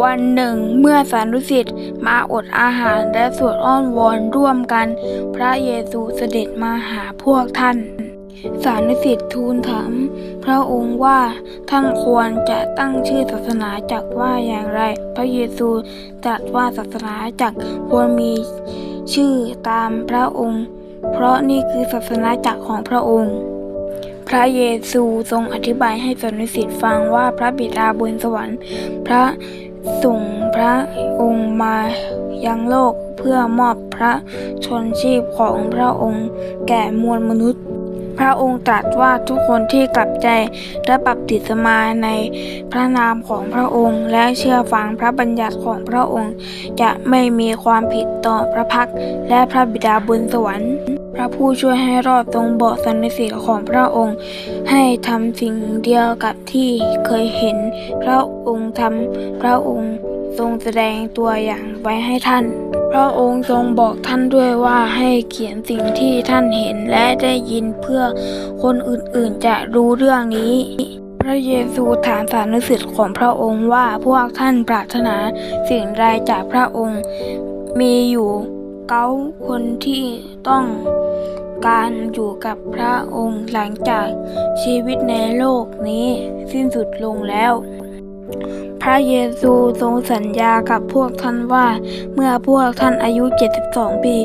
วันหนึ่งเมื่อสานุสิทธิ์มาอดอาหารและสวดอ้อนวอนร่วมกัน พระเยซูเสด็จมาหาพวกท่าน สานุสิทธิ์ทูลถามพระองค์ว่าท่านควรจะตั้งชื่อศาสนาจักว่าอย่างไร พระเยซูตรัสว่าศาสนาจักควรมีชื่อตามพระองค์ เพราะนี่คือศาสนาจักรของพระองค์พระเยซูทรงอธิบายให้สานุสิทธิ์ฟังว่าพระบิดาบนสวรรค์ พระ ส่งพระองค์มายังโลกเพื่อมอบพระชนชีพของพระองค์แก่มวลมนุษย์ พระองค์ตรัสว่าทุกคนที่กลับใจและบัพติศมาในพระนามของพระองค์ และเชื่อฟังพระบัญญัติของพระองค์ จะไม่มีความผิดต่อพระพักและพระบิดาบนสวรรค์ พระผู้ช่วยให้รอดทรงบอกสันนิสิทธิ์ของพระองค์ ให้ทำสิ่งเดียวกับที่เคยเห็น พระองค์ทำพระองค์ทรงแสดงตัวอย่างไว้ให้ท่าน พระองค์ทรงบอกท่านด้วยว่าให้เขียนสิ่งที่ท่านเห็นและได้ยินเพื่อคนอื่นๆจะรู้เรื่องนี้ พระเยซูถามสานุสิทธิ์ของพระองค์ว่าพวกท่านปรารถนาสิ่งใดจากพระองค์มีอยู่ เก้าคนที่ต้องการอยู่กับพระองค์หลังจากชีวิตในโลกนี้สิ้นสุดลงแล้ว พระเยซูทรงสัญญากับพวกท่านว่า เมื่อพวกท่านอายุ 72 ปี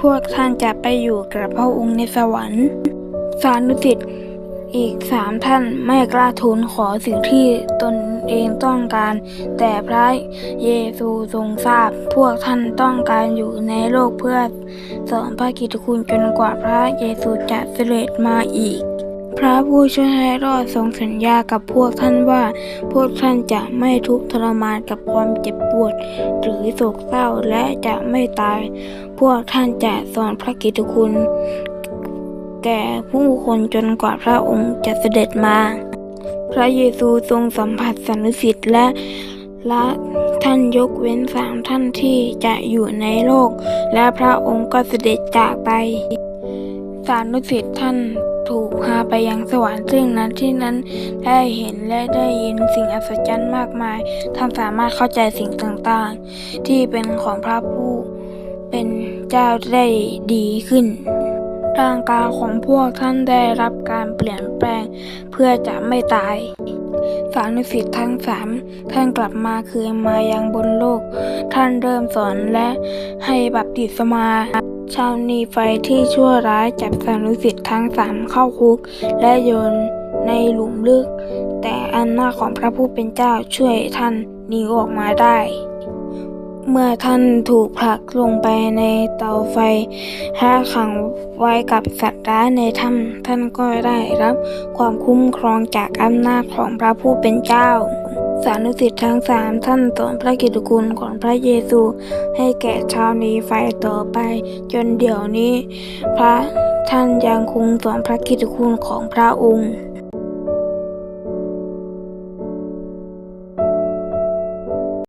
พวกท่านจะไปอยู่กับพระองค์ในสวรรค์ สานุสิทธิ์อีกสามท่านไม่กล้าทูลขอสิ่งที่ตน เองต้องการ แต่พระเยซูทรงทราบ พวกท่านต้องการอยู่ในโลกเพื่อสอนพระกิตติคุณจนกว่าพระเยซูจะเสด็จมาอีก พระผู้ช่วยให้รอดทรงสัญญากับพวกท่านว่า พวกท่านจะไม่ทุกข์ทรมานกับความเจ็บปวด หรือโศกเศร้าและจะไม่ตาย พวกท่านจะสอนพระกิตติคุณแก่ผู้คนจนกว่าพระองค์จะเสด็จมา พระเยซูทรงสัมผัสสันนิสิทธิ์และละท่านยกเว้นสามท่านที่จะอยู่ในโลก และพระองค์ก็เสด็จจากไป สานุสิทธิ์ท่านถูกพาไปยังสวรรค์ซึ่งนั้นที่นั้นได้เห็นและได้ยินสิ่งอัศจรรย์มากมาย ท่านสามารถเข้าใจสิ่งต่างๆ ที่เป็นของพระผู้เป็นเจ้าได้ดีขึ้น ร่างกายของพวกท่านได้รับการเปลี่ยนแปลงเพื่อจะไม่ตายสานุสิทธิ์ทั้งสามท่านกลับมาคืนมายังบนโลก ท่านเริ่มสอนและให้บัพติศมาชาวนีไฟที่ชั่วร้ายจับสานุสิทธิ์ทั้งสามเข้าคุก และโยนในหลุมลึก แต่อำนาของพระผู้เป็นเจ้าช่วยท่านหนีออกมาได้ เมื่อท่านถูกผลักลงไปในเตาไฟถ้าขังไว้กับสัตว์ร้ายในถ้ำท่านก็ได้รับความคุ้มครองจากอำนาจของพระผู้เป็นเจ้า สานุสิทธิ์ทั้งสามท่านสอนพระกิตติคุณของพระเยซู ให้แก่ชาวนีไฟต่อไป จนเดี๋ยวนี้ พระท่านยังคงสอนพระกิตติคุณของพระองค์